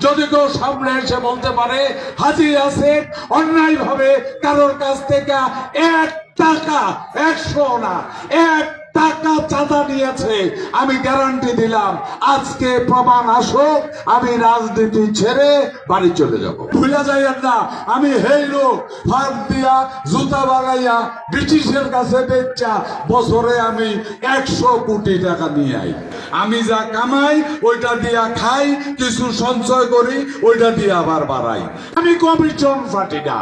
যদি কেউ সামনে এসে বলতে পারে হাজি আছে অন্যায় ভাবে কারোর কাছ থেকে এক টাকা, একশো না, এক টাকা চাঁদা নিয়েছে আমি গ্যারান্টি দিলাম। আজকে প্রমাণ আসুক, আমি রাজনীতি ছেড়ে বাড়ি চলে যাব। ভুলে যাইয়েন না, আমি হেই লোক ফাঁক দিয়া জুতা বাগাইয়া ব্রিটিশের কাছে বেচা, বছরে আমি একশো কোটি টাকা নিয়ে আই। আমি যা কামাই, ওইটা দিয়া খাই, কিছু সঞ্চয় করি, ওইটা দিয়ে আবার বাড়াই। আমি কমিশন ফাটি না।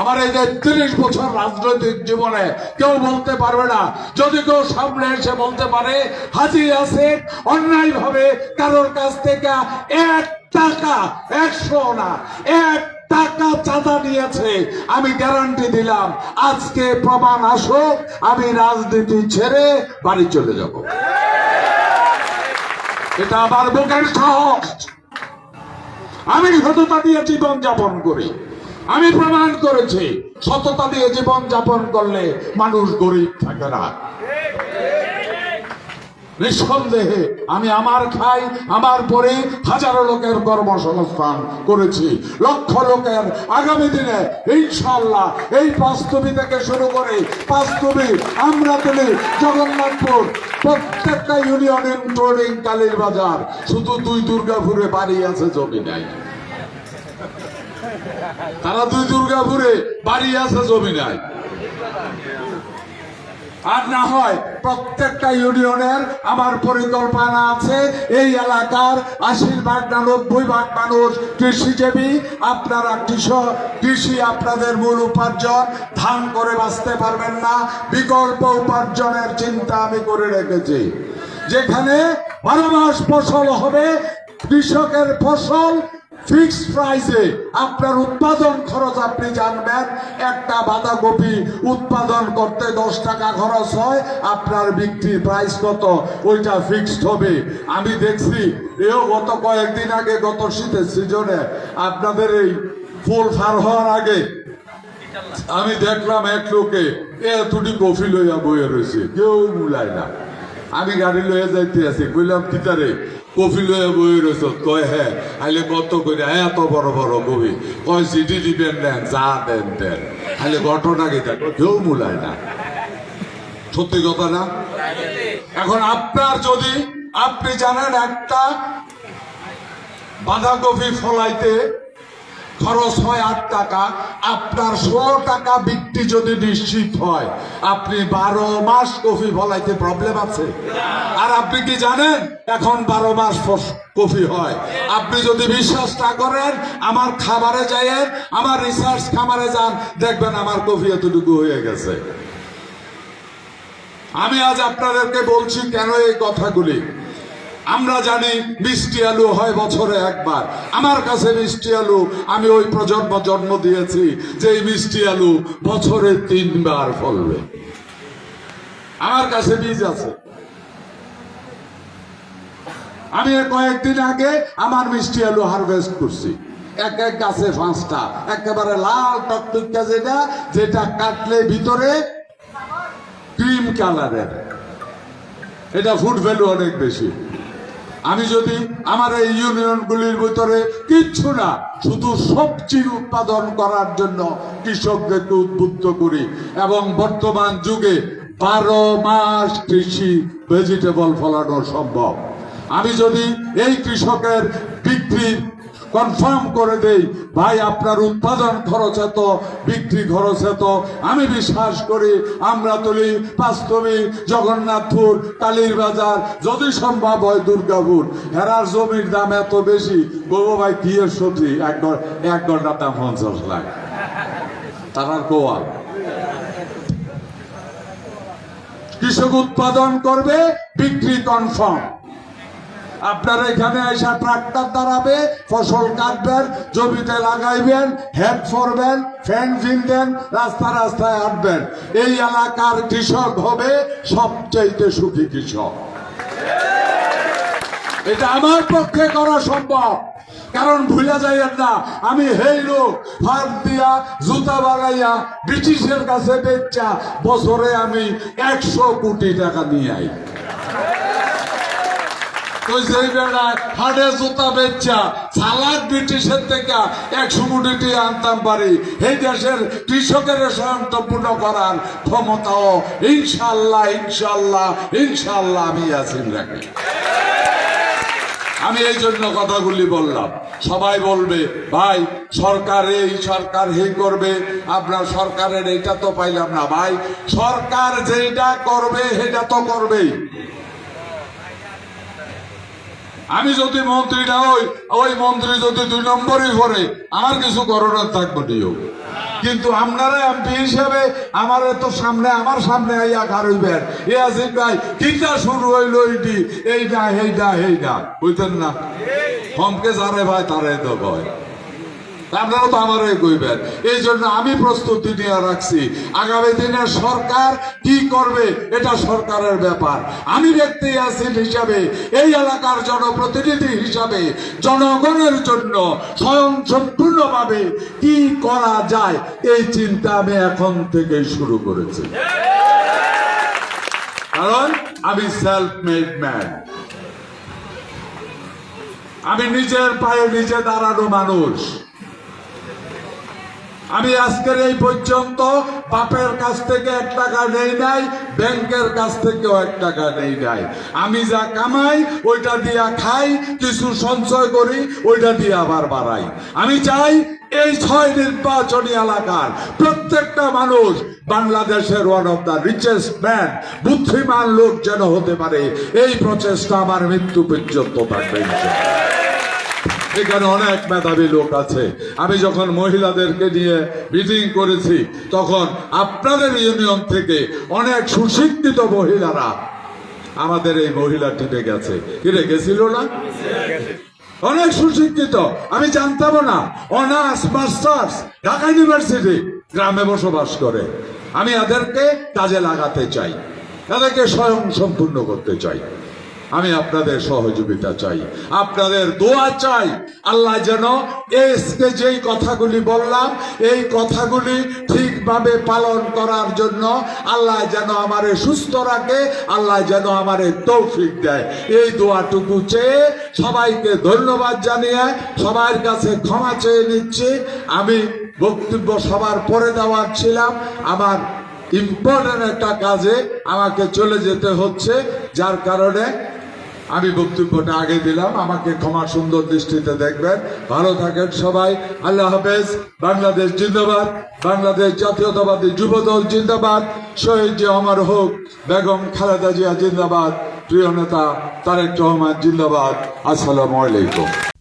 আমার এই যে তিরিশ বছর রাজনৈতিক জীবনে কেউ বলতে পারবে না। যদি কেউ সামনে এসে বলতে পারে হাজি আছে অন্যায় ভাবে কারোর কাছ থেকে এক টাকা, একশো না, এক টাকা চাঁদা নিয়েছে, আমি গ্যারান্টি দিলাম, আজকে প্রমাণ আসুক, আমি রাজনীতি ছেড়ে বাড়ি চলে যাব। এটা আমার বুকের সাহস। আমি সততা দিয়ে জীবন যাপন করি। আমি প্রমাণ করেছি, সততা দিয়ে জীবন যাপন করলে মানুষ গরিব থাকে না। নিঃসন্দেহে আমি আমার খাই, আমার পরে, হাজারো লোকের কর্মসংস্থান করেছি। লক্ষ লোকের আগামী দিনে ইনশাল্লাহ এই পাঁচতবি থেকে শুরু করে পাঁচতবি আমরা তুলি জগন্নাথপুর। প্রত্যেকটা ইউনিয়ন ইনক্লুডিং কালীর বাজার। শুধু দুই দুর্গাপুরে বাড়ি আছে জমি নাই। তারা দুই দুর্গাপুরে বাড়ি আছে, জমি নাই। আর না হয় প্রত্যেকটা ইউনিয়নের আমার পরিকল্পনা আছে, এই এলাকার আশির ভাগ নব্বই ভাগ মানুষ কৃষিজীবী, আপনারা কৃষক কৃষি আপনাদের মূল উপার্জন, ধান করে বাঁচতে পারবেন না, বিকল্প উপার্জনের চিন্তা আমি করে রেখেছি। যেখানে বারো মাস ফসল হবে, কৃষকের ফসল ফিক্সড প্রাইসে আপনার উৎপাদন খরচ আপনি জানবেন। একটা বাঁধাকপি উৎপাদন করতে দশ টাকা খরচ হয়, আপনার বিক্রি প্রাইস কত? ওইটা ফিক্সড হবে। আমি দেখছি, এও গত কয়েকদিন আগে, গত শীতের সিজনে আপনাদের এই ফুল ফার হওয়ার আগে আমি দেখলাম এক লোকে এতটি কফি লইয়া বইয়ে রয়েছে কেউ মুলায় না। আমি গাড়ি লইয়া যাইতে আছি, কইলাম কিতারে কফি লয়ে বইয়ে রয়েছ কয় হ্যাঁ আইলে কত করে এত বড় বড় কবি কয় সিটি দিবেন দেন, যা দেন দেন। আইলে ঘটনা থাকে কেউ মুলায় না। সত্যি কথা না? এখন আপনার যদি, আপনি জানেন একটা বাঁধাকপি ফলাইতে খরচ হয় আট টাকা, আপনার ষোলো টাকা বিক্রি যদি নিশ্চিত হয়, আপনি বারো মাস কফি ফলাইতে প্রবলেম আছে। আর আপনি কি জানেন, এখন বারো মাস কফি হয়। আপনি যদি বিশ্বাস না করেন, আমার খাবারে যাইয়েন আমার রিসার্চ খামারে যান, দেখবেন আমার কফি এতটুকু হয়ে গেছে। আমি আজ আপনাদেরকে বলছি কেন এই কথাগুলি? আমরা জানি মিষ্টি আলু হয় বছরে একবার। আমার কাছে মিষ্টি আলু, আমি ওই প্রজন্ম জন্ম দিয়েছি যে এই মিষ্টি আলু বছরে তিনবার ফলবে। আমার কাছে বীজ আছে। আমি কয়েকদিন আগে আমার মিষ্টি আলু হারভেস্ট করছি। এক এক গাছে পাঁচটা, একেবারে লাল টকটকা যেটা যেটা কাটলে ভিতরে ক্রিম কালারের। এটা ফুড ভ্যালু অনেক বেশি। আমি যদি আমার এই ইউনিয়নগুলির ভিতরে কিচ্ছু না, শুধু সবজি উৎপাদন করার জন্য কৃষকদেরকে উদ্বুদ্ধ করি। এবং বর্তমান যুগে বারো মাস কৃষি ভেজিটেবল ফলানো সম্ভব। আমি যদি এই কৃষকের বিক্রি কনফার্ম করে দেই, ভাই, আপনার উৎপাদন খরচ এত, বিক্রি খরচ এত। আমি বিশ্বাস করি, আমরা তুলি বাস্তবে জগন্নাথপুর কালীর বাজার, যদি সম্ভব হয় দুর্গাপুর। হেরার জমির দাম এত বেশি, বলব ভাই, কি এর সত্যি এক এক ঘণ্টার দাম পঞ্চাশ লাখ। তারার কোয়াল? কৃষক উৎপাদন করবে, বিক্রি কনফার্ম। আপনারা এখানে এসে ট্রাক্টর দাঁড়াবে ফসল কাটবেন, জমিতে লাগাইবেন, হেড করবেন, ফ্যান ফিনবেন রাস্তা রাস্তায় হাঁটবেন। এই এলাকার কৃষক হবে সবচাইতে সুখী কৃষক। এটা আমার পক্ষে করা সম্ভব। কারণ ভুলে যাইয়েন না, আমি হেই লোক ফাঁক দিয়া জুতা বাগাইয়া ব্রিটিশের কাছে বেচা, বছরে আমি একশো কোটি টাকা নিয়ে আই আনতাম দেশের কৃষকের ক্ষমতাও ইনশাল্লাহ ইনশাল্লাহ ইনশাল্লাহ আমি আছি আমি এই জন্য কথাগুলি বললাম। সবাই বলবে, ভাই, সরকার এই, সরকার হে করবে। আপনার সরকারের এইটা তো পাইলাম না। ভাই, সরকার যেটা করবে, সেটা তো করবেই। আমি যদি মন্ত্রী না হই, ওই মন্ত্রী যদি দুই নম্বরই পরে আমার কিছু করোনার থাকবে নিও কিন্তু আপনারা এমপি হিসেবে আমার তো সামনে, আমার সামনে আইয়া কারইবেন এ আছে ভাই কিটা শুরু হইল এইটি? এইটা এইটা এইটা বুঝতেন না? হমকে যারে ভাই, তারে তো কয়। আপনারা তো আমারই কইবেন। এই জন্য আমি প্রস্তুতি নিয়ে রাখছি। আগামী দিনে সরকার কি করবে, এটা সরকারের ব্যাপার। আমি ব্যক্তি আছি হিসাবে, এই এলাকার জনপ্রতিনিধি হিসাবে, জনগণের জন্য স্বয়ং সম্পূর্ণভাবে কি করা যায়, এই চিন্তা আমি এখন থেকে শুরু করেছি। কারণ আমি সেলফ মেড ম্যান আমি নিজের পায়ে নিজে দাঁড়ানো মানুষ। আমি আজকের এই পর্যন্ত বাপের কাছ থেকে এক টাকা নেই নাই, ব্যাংকের কাছ থেকেও এক টাকা নেই নাই। আমি যা কামাই, ওইটা দিয়া খাই, কিছু সঞ্চয় করি, ওইটা দিয়ে আবার বাড়াই। আমি চাই এই ছয় নির্বাচনী এলাকার প্রত্যেকটা মানুষ বাংলাদেশের one of the richest man বুদ্ধিমান লোক যেন হতে পারে। এই প্রচেষ্টা আমার মৃত্যু পর্যন্ত থাকবে। এখানে অনেক মেধাবী লোক আছে। আমি যখন মহিলাদেরকে নিয়ে মিটিং করেছি, তখন আপনাদের ইউনিয়ন থেকে অনেক সুশিক্ষিত মহিলারা আমাদের এই মহিলা টিমে গেছে। কিরে, গেছিল না? অনেক সুশিক্ষিত। আমি জানতাম না। অনার্স, মাস্টার্স, ঢাকা ইউনিভার্সিটি গ্রামে বসবাস করে। আমি এদেরকে কাজে লাগাতে চাই। এদেরকে স্বয়ং সম্পূর্ণ করতে চাই। আমি আপনাদের সহযোগিতা চাই। আপনাদের দোয়া চাই। আল্লাহ যেন এসকে যেই কথাগুলি বললাম, এই কথাগুলি ঠিকভাবে পালন করার জন্য আল্লাহ যেন আমারে সুস্থ রাখে, আল্লাহ যেন আমারে তৌফিক দেয়। এই দোয়াটুকু চেয়ে সবাইকে ধন্যবাদ জানিয়ে সবার কাছে ক্ষমা চেয়ে নিচ্ছি। আমি বক্তব্য সবার পরে দেওয়ার ছিলাম। আমার ইম্পর্টেন্ট একটা কাজে আমাকে চলে যেতে হচ্ছে, যার কারণে আমি বক্তব্যটা আগে দিলাম। আমাকে ক্ষমা সুন্দর দৃষ্টিতে দেখবেন। ভালো থাকেন সবাই। আল্লাহ হাফেজ। বাংলাদেশ জিন্দাবাদ। বাংলাদেশ জাতীয়তাবাদী যুবদল জিন্দাবাদ। শহীদ যে অমর হোক, বেগম খালেদা জিয়া জিন্দাবাদ। প্রিয় নেতা তারেক রহমান জিন্দাবাদ। আসসালামু আলাইকুম।